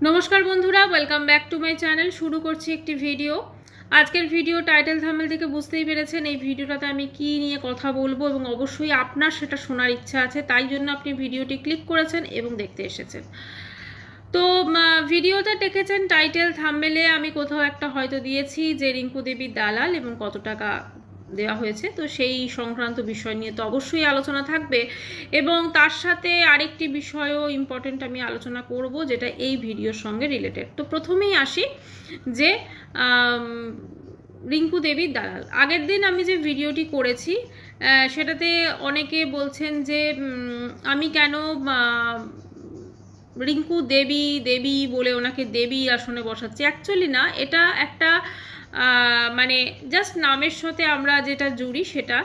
নমস্কার বন্ধুরা welcome back to my channel শুরু করছি একটি ভিডিও আজকের ভিডিও টাইটেল থামেল থেকে বুঝতেই পেরেছেন এই ভিডিওটাতে আমি কি নিয়ে কথা বলব এবং অবশ্যই আপনার সেটা শোনার ইচ্ছা আছে, তাই জন্য আপনি ভিডিওটি ক্লিক করেছেন এবং দেখতে এসেছেন। তো ভিডিওতে দেখেছেন টাইটেল থাম্বেলে আমি কোথাও একটা হয়তো দিয়েছি যে রিঙ্কু দেবীর দালাল এবং কত টাকা দেওয়া হয়েছে। তো সেই সংক্রান্ত বিষয় নিয়ে তো অবশ্যই আলোচনা থাকবে। এবং তার সাথে আরেকটি বিষয়ও ইম্পর্টেন্ট আমি আলোচনা করব, যেটা এই ভিডিওর সঙ্গে রিলেটেড তো প্রথমেই আসি যে রিঙ্কু দেবীর দালাল। আগের দিন আমি যে ভিডিওটি করেছি সেটাতে অনেকে বলছেন যে আমি কেন রিঙ্কু দেবী দেবী বলে ওনাকে দেবী আসনে বসাচ্ছি? অ্যাকচুয়ালি না, এটা একটা মানে জাস্ট নামের সাথে আমরা যেটা জুড়ি সেটা।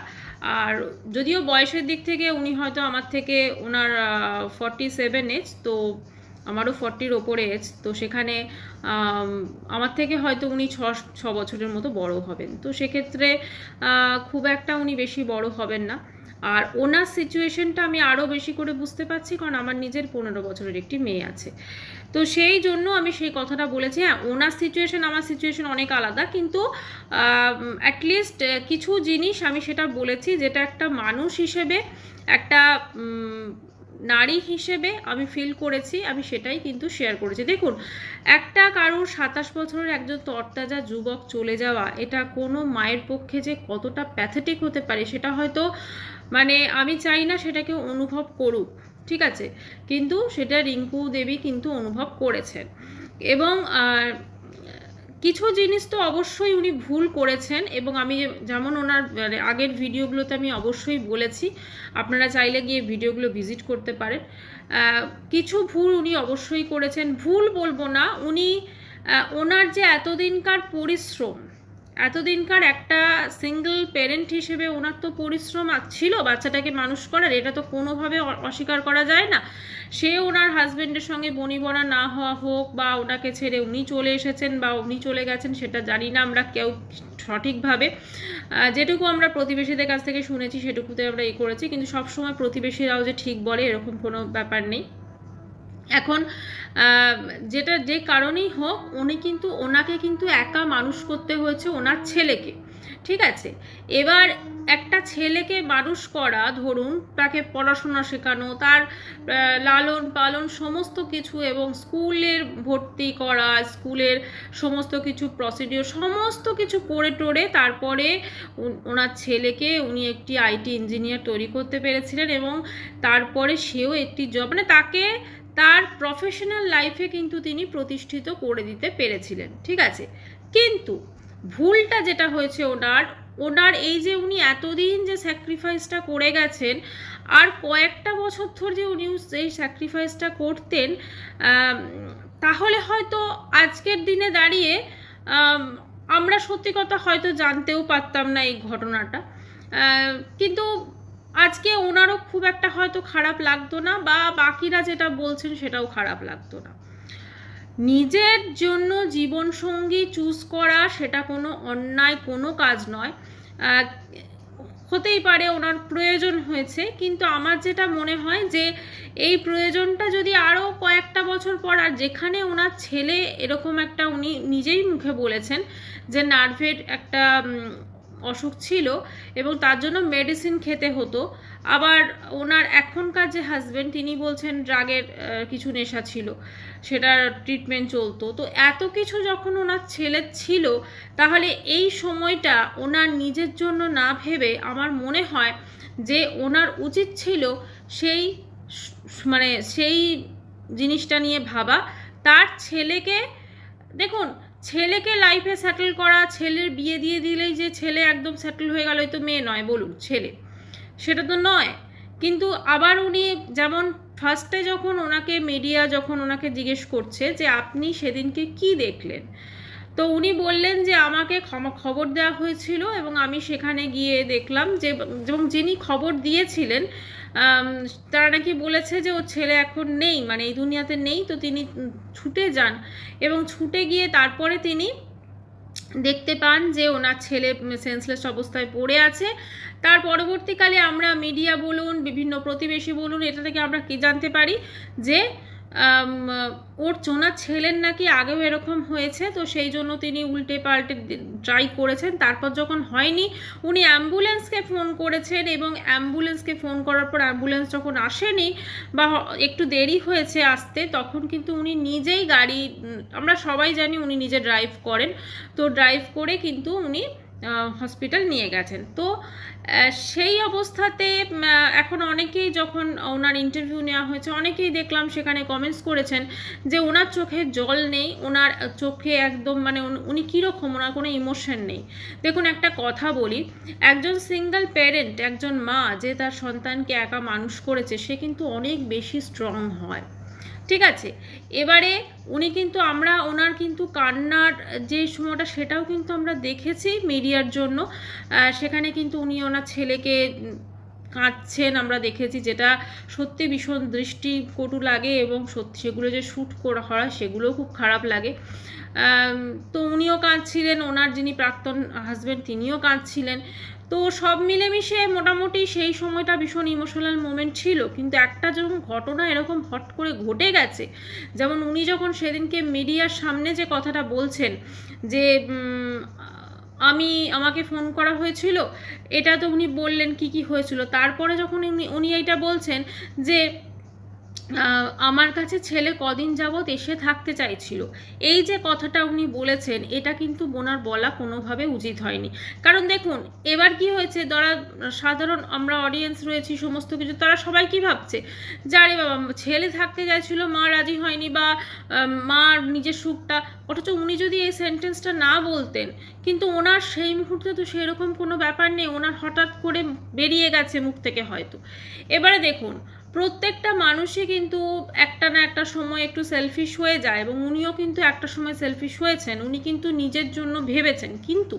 আর যদিও বয়সের দিক থেকে উনি হয়তো আমার থেকে ওনার ফর্টি সেভেন এজ তো আমারও ফর্টির ওপরে এজ তো সেখানে আমার থেকে হয়তো উনি ছ ছ বছরের মতো বড় হবেন। তো সেক্ষেত্রে খুব একটা উনি বেশি বড় হবেন না। আর ওনার সিচুয়েশনটা আমি আরও বেশি করে বুঝতে পারছি, কারণ আমার নিজের পনেরো বছরের একটি মেয়ে আছে। তো সেই জন্য আমি সেই কথাটা বলেছি হ্যাঁ ওনার সিচুয়েশন আমার সিচুয়েশন অনেক আলাদা, কিন্তু অ্যাটলিস্ট কিছু জিনিস আমি সেটা বলেছি যেটা একটা মানুষ হিসেবে, একটা নারী হিসেবে আমি ফিল করেছি, আমি সেটাই কিন্তু শেয়ার করেছি। দেখুন, একটা কারোর সাতাশ বছরের একজন তরতাজা যুবক চলে যাওয়া, এটা কোনো মায়ের পক্ষে যে কতটা প্যাথেটিক হতে পারে, সেটা হয়তো মানে আমি চাই না সেটাকে অনুভব করুক। ঠিক আছে? কিন্তু সেটা রিঙ্কু দেবী কিন্তু অনুভব করেছেন। এবং কিছু জিনিস তো অবশ্যই উনি ভুল করেছেন এবং আমি যেমন ওনার মানে আগের ভিডিওগুলোতে আমি অবশ্যই বলেছি, আপনারা চাইলে গিয়ে ভিডিওগুলো ভিজিট করতে পারেন। কিছু ভুল উনি অবশ্যই করেছেন। ভুল বলব না, উনি ওনার যে এতদিনকার পরিশ্রম এতদিনকার একটা সিঙ্গেল প্যারেন্ট হিসেবে ওনার তো পরিশ্রম ছিল, বাচ্চাটাকে মানুষ করার, এটা তো কোনোভাবে অস্বীকার করা যায় না। সে ওনার হাজবেন্ডের সঙ্গে বনিবনা না হওয়া হোক বা ওনাকে ছেড়ে উনি চলে এসেছেন বা উনি চলে গেছেন, সেটা জানি না আমরা কেউ সঠিকভাবে। যেটুকু আমরা প্রতিবেশীদের কাছ থেকে শুনেছি, সেটুকুতে আমরা এই করেছি, কিন্তু সবসময় প্রতিবেশীরাও যে ঠিক বলে, এরকম কোনো ব্যাপার নেই। এখন যেটা যে কারণেই হোক, উনি কিন্তু, ওনাকে কিন্তু একা মানুষ করতে হয়েছে ওনার ছেলেকে, ঠিক আছে? এবার একটা ছেলেকে মানুষ করা, ধরুন, তাকে পড়াশোনা শেখানো, তার লালন পালন সমস্ত কিছু এবং স্কুলের ভর্তি করা, স্কুলের সমস্ত কিছু প্রসিডিওর সমস্ত কিছু করে টোরে তারপরে ওনার ছেলেকে উনি একটি আইটি ইঞ্জিনিয়ার তৈরি করতে পেরেছিলেন এবং তারপরে সেও একটি জব মানে তাকে তার প্রফেশনাল লাইফে কিন্তু তিনি প্রতিষ্ঠিত করে দিতে পেরেছিলেন, ঠিক আছে? কিন্তু ভুলটা যেটা হয়েছে ওনার ওনার এই যে উনি এতদিন যে স্যাক্রিফাইসটা করে গেছেন, আর কয়েকটা বছর ধরে যে উনি এই স্যাক্রিফাইসটা করতেন তাহলে হয়তো আজকের দিনে দাঁড়িয়ে আমরা সত্যি কথা হয়তো জানতেও পারতাম না এই ঘটনাটা। কিন্তু আজকে ওনারও খুব একটা হয়তো খারাপ লাগতো না বা বাকিরা যেটা বলছেন সেটাও খারাপ লাগতো না। নিজের জন্য জীবনসঙ্গী চুজ করা সেটা কোনো অন্যায়, কোনো কাজ নয়। হতেই পারে ওনার প্রয়োজন হয়েছে, কিন্তু আমার যেটা মনে হয় যে এই প্রয়োজনটা যদি আরও কয়েকটা বছর পর আর যেখানে ওনার ছেলে এরকম একটা উনি নিজেই মুখে বলেছেন যে নার্ভের একটা অসুখ ছিল এবং তার জন্য মেডিসিন খেতে হতো। আবার ওনার এখনকার যে হাজব্যান্ড তিনি বলছেন ড্রাগের কিছু নেশা ছিল, সেটার ট্রিটমেন্ট চলতো। তো এত কিছু যখন ওনার ছেলের ছিল, তাহলে এই সময়টা ওনার নিজের জন্য না ভেবে আমার মনে হয় যে ওনার উচিত ছিল সেই মানে সেই জিনিসটা নিয়ে ভাবা। তার ছেলেকে, দেখুন ছেলেকে লাইফে সেটেল করা, ছেলের বিয়ে দিয়ে দিলেই যে ছেলে একদম সেটেল হয়ে গেল তো মেয়ে নয়, বলুন, ছেলে। সেটা তো নয়। কিন্তু আবার উনি যেমন ফার্স্টে যখন ওনাকে মিডিয়া যখন ওনাকে জিজ্ঞেস করছে যে, আপনি সেদিনকে কি দেখলেন? তো উনি বললেন যে আমাকে খবর দেওয়া হয়েছিল এবং আমি সেখানে গিয়ে দেখলাম যে, এবং যিনি খবর দিয়েছিলেন তারা নাকি বলেছে যে ওর ছেলে এখন নেই মানে এই দুনিয়াতে নেই, তো তিনি ছুটে যান এবং ছুটে গিয়ে তারপরে তিনি দেখতে পান যে ওনার ছেলে সেন্সলেস অবস্থায় পড়ে আছে। তার পরবর্তীকালে আমরা মিডিয়া বলুন, বিভিন্ন প্রতিবেশী বলুন, এটা থেকে আমরা কি জানতে পারি যে ওর চোনার ছেলের নাকি আগেও এরকম হয়েছে, তো সেই জন্য তিনি উল্টে পাল্টে ট্রাই করেছেন। তারপর যখন হয়নি, উনি অ্যাম্বুলেন্সকে ফোন করেছেন এবং অ্যাম্বুলেন্সকে ফোন করার পর অ্যাম্বুলেন্স যখন আসেনি বা একটু দেরি হয়েছে আসতে, তখন কিন্তু উনি নিজেই গাড়ি আমরা সবাই জানি উনি নিজে ড্রাইভ করেন। তো ড্রাইভ করে কিন্তু উনি হসপিটাল নিয়ে গেছেন। তো সেই অবস্থাতে এখন অনেকেই যখন ওনার ইন্টারভিউ নেওয়া হয়েছে, অনেকেই দেখলাম সেখানে কমেন্টস করেছেন যে ওনার চোখে জল নেই, ওনার চোখে একদম মানে উন- কীরকম, ওনার কোনো ইমোশন নেই। দেখুন, একটা কথা বলি, একজন সিঙ্গেল প্যারেন্ট একজন মা যে তার সন্তানকে একা মানুষ করেছে, সে কিন্তু অনেক বেশি স্ট্রং হয়। ঠিক আছে? এবারে উনি কিন্তু আমরা, ওনার কিন্তু কান্নার যে সময়টা, সেটাও কিন্তু আমরা দেখেছি মিডিয়ার জন্য। সেখানে কিন্তু উনি ওনার ছেলেকে কাঁদছেন, আমরা দেখেছি যেটা সত্যি ভীষণ দৃষ্টি কটু লাগে এবং সত্যি সেগুলো যে শ্যুট করা, হয় সেগুলোও খুব খারাপ লাগে। তো উনিও কাঁদছিলেন, ওনার যিনি প্রাক্তন হাজব্যান্ড তিনিও কাঁদছিলেন। তো সব মিলেমিশে মোটামুটি সেই সময়টা ভীষণ ইমোশনাল মোমেন্ট ছিল। কিন্তু একটা যখন ঘটনা এরকম হট করে ঘটে গেছে, যেমন উনি যখন সেদিনকে মিডিয়ার সামনে যে কথাটা বলছেন যে আমি, আমাকে ফোন করা হয়েছিল, এটা তো উনি বললেন কি কি হয়েছিল। তারপরে যখন উনি উনি এইটা বলছেন যে আমার কাছে ছেলে কদিন যাবৎ এসে থাকতে চাইছিল। এই যে কথাটা উনি বলেছেন, এটা কিন্তু বোনার বলা কোনোভাবে উচিত হয়নি। কারণ দেখুন, এবার কি হয়েছে যারা সাধারণ আমরা অডিয়েন্স রয়েছি, সমস্ত কিছু, তারা সবাই কি ভাবছে? যারে বাবা, ছেলে থাকতে চাইছিল, মা রাজি হয়নি বা মার নিজের সুখটা, অথচ উনি যদি এই সেন্টেন্সটা না বলতেন, কিন্তু ওনার সেই মুহূর্তে তো সেরকম কোনো ব্যাপার নেই, ওনার হঠাৎ করে বেরিয়ে গেছে মুখ থেকে হয়তো। এবারে দেখুন প্রত্যেকটা মানুষই কিন্তু একটা না একটা সময় একটু সেলফিশ হয়ে যায় এবং উনিও কিন্তু একটা সময় সেলফিশ হয়েছেন। উনি কিন্তু নিজের জন্য ভেবেছেন। কিন্তু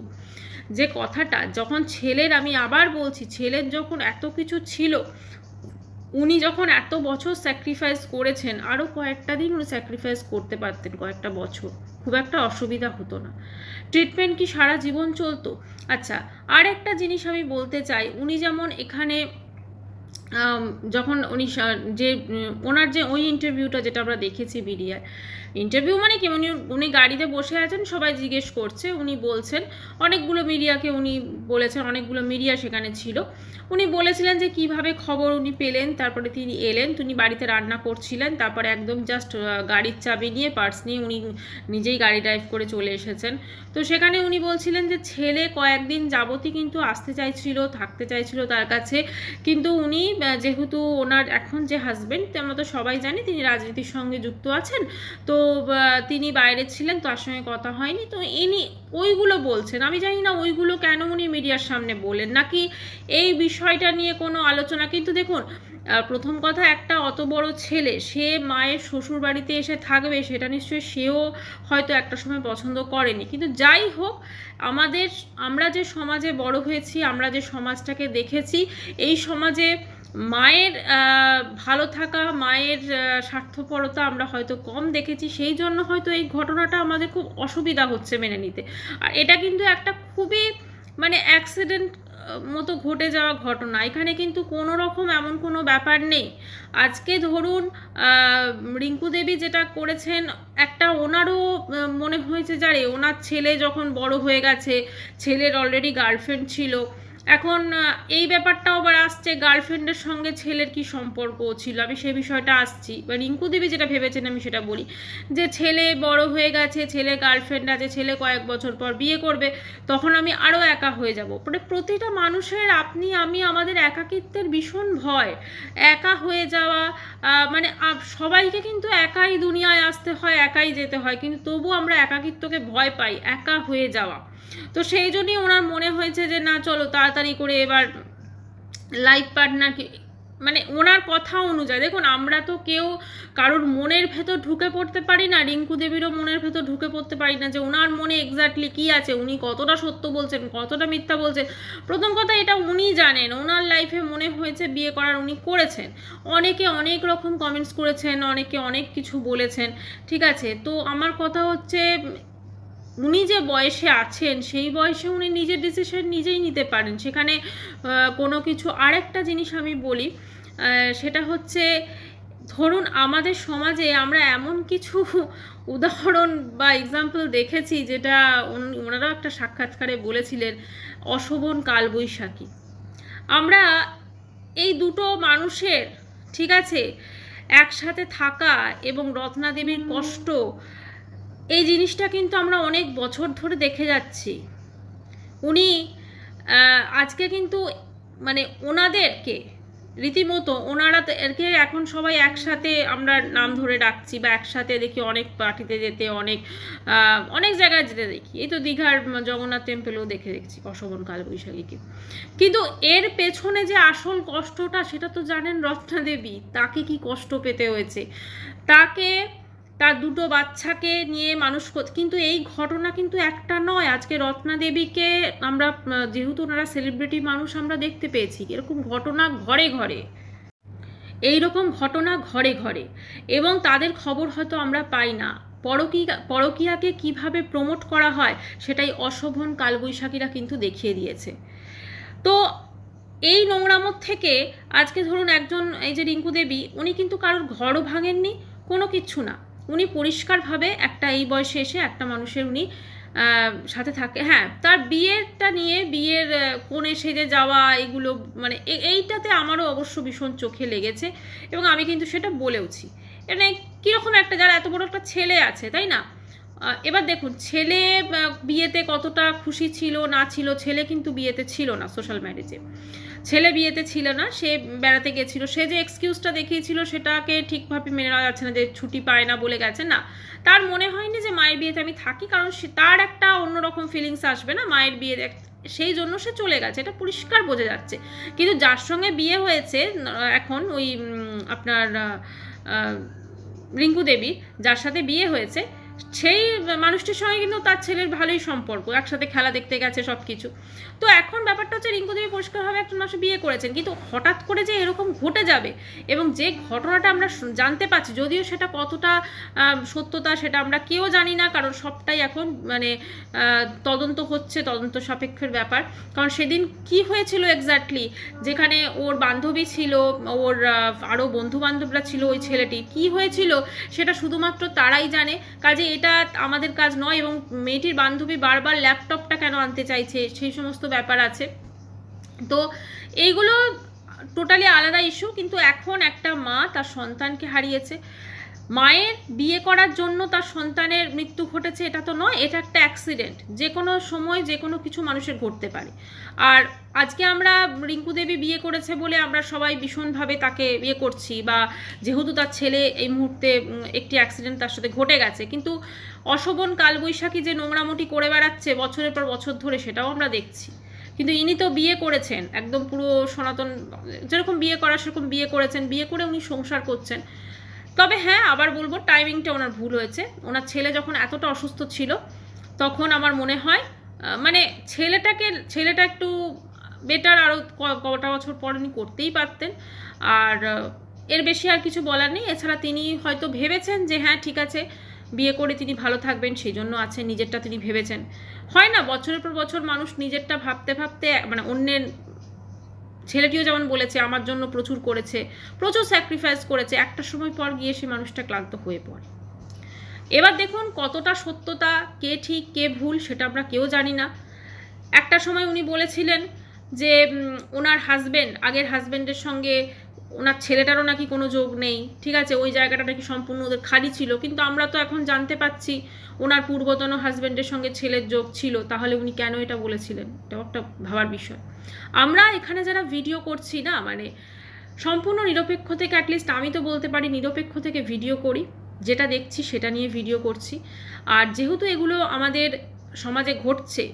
যে কথাটা, যখন ছেলের আমি আবার বলছি, ছেলের যখন এত কিছু ছিল, উনি যখন এত বছর স্যাক্রিফাইস করেছেন আরও কয়েকটা দিন উনি স্যাক্রিফাইস করতে পারতেন, কয়েকটা বছর। খুব একটা অসুবিধা হতো না। ট্রিটমেন্ট কি সারা জীবন চলতো? আচ্ছা আর একটা জিনিস আমি বলতে চাই, উনি যেমন এখানে যখন উনি যে, ওনার যে ওই ইন্টারভিউটা যেটা আমরা দেখেছি মিডিয়ায় ইন্টারভিউ মানে কি? উনি উনি গাড়িতে বসে আছেন, সবাই জিজ্ঞেস করছে, উনি বলছেন, অনেকগুলো মিডিয়াকে উনি বলেছেন, অনেকগুলো মিডিয়া সেখানে ছিল। উনি বলেছিলেন যে, কীভাবে খবর উনি পেলেন, তারপরে তিনি এলেন, তিনি বাড়িতে রান্না করছিলেন, তারপরে একদম জাস্ট গাড়ির চাবি নিয়ে পার্স নিয়ে উনি নিজেই গাড়ি ড্রাইভ করে চলে এসেছেন। তো সেখানে উনি বলছিলেন যে, ছেলে কয়েকদিন যাবতই কিন্তু আসতে চাইছিল, থাকতে চাইছিল তার কাছে, কিন্তু উনি যেহেতু ওনার এখন যে হাজবেন্ড আমরা তো সবাই জানি তিনি রাজনীতির সঙ্গে যুক্ত আছেন। তো তিনি বাইরে ছিলেন তার সঙ্গে কথা হয়নি। তো ইনি ওইগুলো বলছেন। আমি জানি না ওইগুলো কেন উনি মিডিয়ার সামনে বলেন। নাকি এই বিষয়টা নিয়ে কোনো আলোচনা? কিন্তু দেখুন প্রথম কথা, একটা অত বড় ছেলে, সে মায়ের শ্বশুর বাড়িতে এসে থাকবে, সেটা নিশ্চয়ই সেও হয়তো একটা সময় পছন্দ করেনি। কিন্তু যাই হোক, আমাদের, আমরা যে সমাজে বড় হয়েছি, আমরা যে সমাজটাকে দেখেছি, এই সমাজে মায়ের ভালো থাকা, মায়ের স্বার্থপরতা আমরা হয়তো কম দেখেছি, সেই জন্য হয়তো এই ঘটনাটা আমাদের খুব অসুবিধা হচ্ছে মেনে নিতে। আর এটা কিন্তু একটা খুবই মানে অ্যাক্সিডেন্ট মতো ঘটে যাওয়া ঘটনা। এখানে কিন্তু কোনো রকম এমন কোনো ব্যাপার নেই। আজকে ধরুন রিঙ্কু দেবী যেটা করেছেন, একটা ওনারও মনে হয়েছে যারে ওনার ছেলে যখন বড় হয়ে গেছে, ছেলের অলরেডি গার্লফ্রেন্ড ছিল। এখন এই ব্যাপারটাও আবার আসছে, গার্লফ্রেন্ডের সঙ্গে ছেলের কি সম্পর্ক ছিল? আমি সেই বিষয়টা আসছি। বা রিঙ্কু দেবী যেটা ভেবেছেন, আমি সেটা বলি। যে ছেলে বড় হয়ে গেছে, ছেলে গার্লফ্রেন্ড আছে, ছেলে কয়েক বছর পর বিয়ে করবে, তখন আমি আরও একা হয়ে যাব। মানে প্রতিটা মানুষের আপনি, আমি, আমাদের একাকিত্বের ভীষণ ভয়। একা হয়ে যাওয়া মানে সবাইকে কিন্তু একাই দুনিয়ায় আসতে হয়, একাই যেতে হয়। কিন্তু তবু আমরা একাকিত্বকে ভয় পাই, একা হয়ে যাওয়া। তো সেই জন্যই ওনার মনে হয়েছে যে, না, চলো, তাড়াতাড়ি করে এবার লাইফ পার্টনারকে মানে ওনার কথা অনুযায়ী, দেখুন, আমরা তো কেউ কারোর মনের ভেতর ঢুকে পড়তে পারি না, রিঙ্কু দেবীরও মনের ভেতর ঢুকে পড়তে পারি না যে, ওনার মনে এক্স্যাক্টলি কী আছে, উনি কতটা সত্য বলছেন, কতটা মিথ্যা বলছেন। প্রথম কথা, এটা উনি জানেন, ওনার লাইফে মনে হয়েছে বিয়ে করার উনি করেছেন। অনেকে অনেক রকম কমেন্টস করেছেন, অনেকে অনেক কিছু বলেছেন, ঠিক আছে? তো আমার কথা হচ্ছে উনি যে বয়সে আছেন সেই বয়সে উনি নিজের ডিসিশন নিজেই নিতে পারেন। সেখানে কোনো কিছু আরেকটা জিনিস আমি বলি সেটা হচ্ছে ধরুন আমাদের সমাজে আমরা এমন কিছু উদাহরণ বা এক্সাম্পল দেখেছি যেটা ওনারাও একটা সাক্ষাৎকারে বলেছিলেন অশোভন কালবৈশাখী। আমরা এই দুটো মানুষের ঠিক আছে একসাথে থাকা এবং রত্নাদেবীর কষ্ট এই জিনিসটা কিন্তু আমরা অনেক বছর ধরে দেখে যাচ্ছি। উনি আজকে কিন্তু মানে ওনাদেরকে রীতিমতো ওনারা এরকে এখন সবাই একসাথে আমরা নাম ধরে ডাকছি বা একসাথে দেখি অনেক পার্টিতে যেতে, অনেক অনেক জায়গায় যেতে দেখি। এই তো দীঘার জগন্নাথ টেম্পেলেও দেখে দেখছি, অশোভন কালবৈশাখীকে কিন্তু এর পেছনে যে আসল কষ্টটা, সেটা তো জানেন রত্না দেবী, তাকে কি কষ্ট পেতে হয়েছে? তাকে তার দুটো বাচ্চাকে নিয়ে মানুষ কিন্তু এই ঘটনা কিন্তু একটা নয়। আজকে রত্না দেবীকে আমরা, যেহেতু ওনারা সেলিব্রিটি মানুষ, আমরা দেখতে পেয়েছি। এরকম ঘটনা ঘরে ঘরে। এই রকম ঘটনা ঘরে ঘরে। এবং তাদের খবর হয়তো আমরা পাই না। পরকীয়া, পরকীয়াকে কীভাবে প্রমোট করা হয়, সেটাই অশোভন কালবৈশাখীরা কিন্তু দেখিয়ে দিয়েছে। তো এই নোংরামত থেকে আজকে ধরুন একজন, এই যে রিঙ্কু দেবী, উনি কিন্তু কারোর ঘরও ভাঙেননি, কোনো কিচ্ছু না। উনি পরিষ্কারভাবে একটা এই বয়সে এসে একটা মানুষের উনি সাথে থাকে। হ্যাঁ তার বিয়েটা নিয়ে, বিয়ের কোণে সেজে যাওয়া, এগুলো মানে এইটাতে আমারও অবশ্য ভীষণ চোখে লেগেছে এবং আমি কিন্তু সেটা বলেওছি। মানে কীরকম একটা যারা এত বড় একটা ছেলে আছে, তাই না? এবার দেখুন, ছেলে বিয়েতে কতটা খুশি ছিল না ছিল, ছেলে কিন্তু বিয়েতে ছিল না সোশ্যাল ম্যারেজে ছেলে বিয়েতে ছিল না, সে বেড়াতে গেছিল। সে যে এক্সকিউজটা দেখিয়েছিল সেটাকে ঠিকভাবে মেনে নেওয়া যাচ্ছে না যে ছুটি পায় না বলে গেছে। না, তার মনে হয়নি যে মায়ের বিয়েতে আমি থাকি, কারণ সে, তার একটা অন্যরকম ফিলিংস আসবে না মায়ের বিয়ে সেই জন্য সে চলে গেছে। এটা পরিষ্কার বোঝা যাচ্ছে। কিন্তু যার সঙ্গে বিয়ে হয়েছে এখন ওই আপনার রিঙ্কু দেবী, যার সাথে বিয়ে হয়েছে সেই মানুষটির সঙ্গে কিন্তু তার ছেলের ভালোই সম্পর্ক, একসাথে খেলা দেখতে গেছে সব কিছু তো এখন ব্যাপারটা হচ্ছে রিঙ্কু দেবী পরিষ্কারভাবে একজন মানুষ বিয়ে করেছেন, কিন্তু হঠাৎ করে যে এরকম ঘটে যাবে এবং যে ঘটনাটা আমরা জানতে পারছি, যদিও সেটা কতটা সত্যতা সেটা আমরা কেউ জানি না, কারণ সবটাই এখন মানে তদন্ত হচ্ছে, তদন্ত সাপেক্ষের ব্যাপার। কারণ সেদিন কি হয়েছিল এক্স্যাক্টলি যেখানে ওর বান্ধবী ছিল, ওর আরও বন্ধু বান্ধবরা ছিল ওই ছেলেটি, কি হয়েছিল সেটা শুধুমাত্র তারাই জানে। কাজে এটা আমাদের কাজ নয় এবং মেয়েটির বান্ধবী বারবার ল্যাপটপটা কেন আনতে চাইছে, সেই সমস্ত ব্যাপার আছে। তো এইগুলো টোটালি আলাদা ইস্যু কিন্তু এখন একটা মা তার সন্তানকে হারিয়েছে। মায়ের বিয়ে করার জন্য তার সন্তানের মৃত্যু ঘটেছে, এটা তো নয়, এটা একটা অ্যাক্সিডেন্ট যে কোনো সময় যে কোনো কিছু মানুষের ঘটতে পারে। আর আজকে আমরা রিঙ্কু দেবী বিয়ে করেছে বলে আমরা সবাই ভীষণভাবে তাকে বিয়ে করছি বা যেহেতু তার ছেলে এই মুহূর্তে একটি অ্যাক্সিডেন্ট তার সাথে ঘটে গেছে, কিন্তু অশোভন কালবৈশাখী যে নোংরামুটি করে বেড়াচ্ছে বছরের পর বছর ধরে সেটাও আমরা দেখছি। কিন্তু ইনি তো বিয়ে করেছেন, একদম পুরো সনাতন, যেরকম বিয়ে করা সেরকম বিয়ে করেছেন, বিয়ে করে উনি সংসার করছেন। তবে হ্যাঁ আবার বলব টাইমিংটা ওনার ভুল হয়েছে। ওনার ছেলে যখন এতটা অসুস্থ ছিল, তখন আমার মনে হয় মানে ছেলেটাকে, ছেলেটা একটু বেটার আরও কটা বছর পর উনি করতেই পারতেন। আর এর বেশি আর কিছু বলার নেই। এছাড়া তিনি হয়তো ভেবেছেন যে হ্যাঁ ঠিক আছে, বিয়ে করে তিনি ভালো থাকবেন সেই জন্য আছে, নিজেরটা তিনি ভেবেছেন। হয় না, বছরের পর বছর মানুষ নিজেরটা ভাবতে ভাবতে মানে অন্যের ছেলেটিও যেমন বলেছে, আমার জন্য প্রচুর করেছে, প্রচুর স্যাক্রিফাইস করেছে। একটা সময় পর গিয়ে সে মানুষটা ক্লান্ত হয়ে পড়ে। এবার দেখুন কতটা সত্যতা, কে ঠিক, কে ভুল সেটা আমরা কেউ জানি না। একটা সময় উনি বলেছিলেন যে ওনার হাজবেন্ড আগের হাজবেন্ডের সঙ্গে ওনার ছেলেটারও নাকি কোনো যোগ নেই। ঠিক আছে, ওই জায়গাটা নাকি সম্পূর্ণ ওদের খালি ছিল। কিন্তু আমরা তো এখন জানতে পাচ্ছি ওনার পূর্বতন হাজব্যান্ডের সঙ্গে ছেলের যোগ ছিল। তাহলে উনি কেন এটা বলেছিলেন? এটাও একটা ভাবার বিষয়। আমরা এখানে যারা ভিডিও করছি না মানে সম্পূর্ণ নিরপেক্ষ থেকে অ্যাটলিস্ট আমি তো বলতে পারি নিরপেক্ষ থেকে ভিডিও করি। যেটা দেখছি সেটা নিয়ে ভিডিও করছি। আর যেহেতু এগুলো আমাদের সমাজে ঘটছে,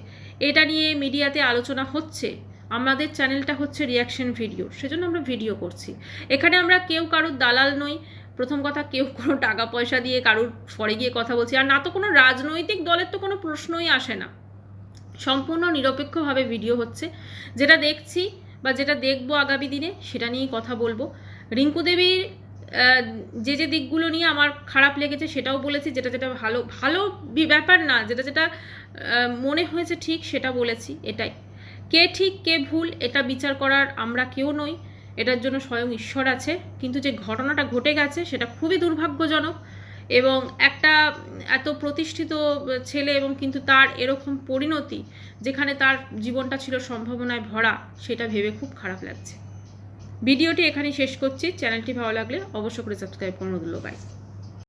এটা নিয়ে মিডিয়াতে আলোচনা হচ্ছে আমাদের চ্যানেলটা হচ্ছে রিয়াকশন ভিডিও, সেজন্য আমরা ভিডিও করছি। এখানে আমরা কেউ কারোর দালাল নই, প্রথম কথা কেউ কোনো টাকা পয়সা দিয়ে কারোর পরে গিয়ে কথা বলছি, আর না তো কোনো রাজনৈতিক দলের তো কোনো প্রশ্নই আসে না। সম্পূর্ণ নিরপেক্ষভাবে ভিডিও হচ্ছে। যেটা দেখছি বা যেটা দেখব আগামী দিনে, সেটা নিয়েই কথা বলব। রিঙ্কু দেবীর যে যে দিকগুলো নিয়ে আমার খারাপ লেগেছে, সেটাও বলেছি, যেটা যেটা ভালো ভালো ব্যাপার না, যেটা যেটা মনে হয়েছে ঠিক সেটা বলেছি, এটাই। কে ঠিক, কে ভুল, এটা বিচার করার আমরা কেউ নই। এটার জন্য স্বয়ং ঈশ্বর আছে। কিন্তু যে ঘটনাটা ঘটে গেছে, সেটা খুবই দুর্ভাগ্যজনক এবং একটা এত প্রতিষ্ঠিত ছেলে এবং কিন্তু তার এরকম পরিণতি যেখানে তার জীবনটা ছিল সম্ভাবনায় ভরা, সেটা ভেবে খুব খারাপ লাগছে। ভিডিওটি এখানেই শেষ করছি। চ্যানেলটি ভালো লাগলে অবশ্য করে সাবস্ক্রাইব করুন।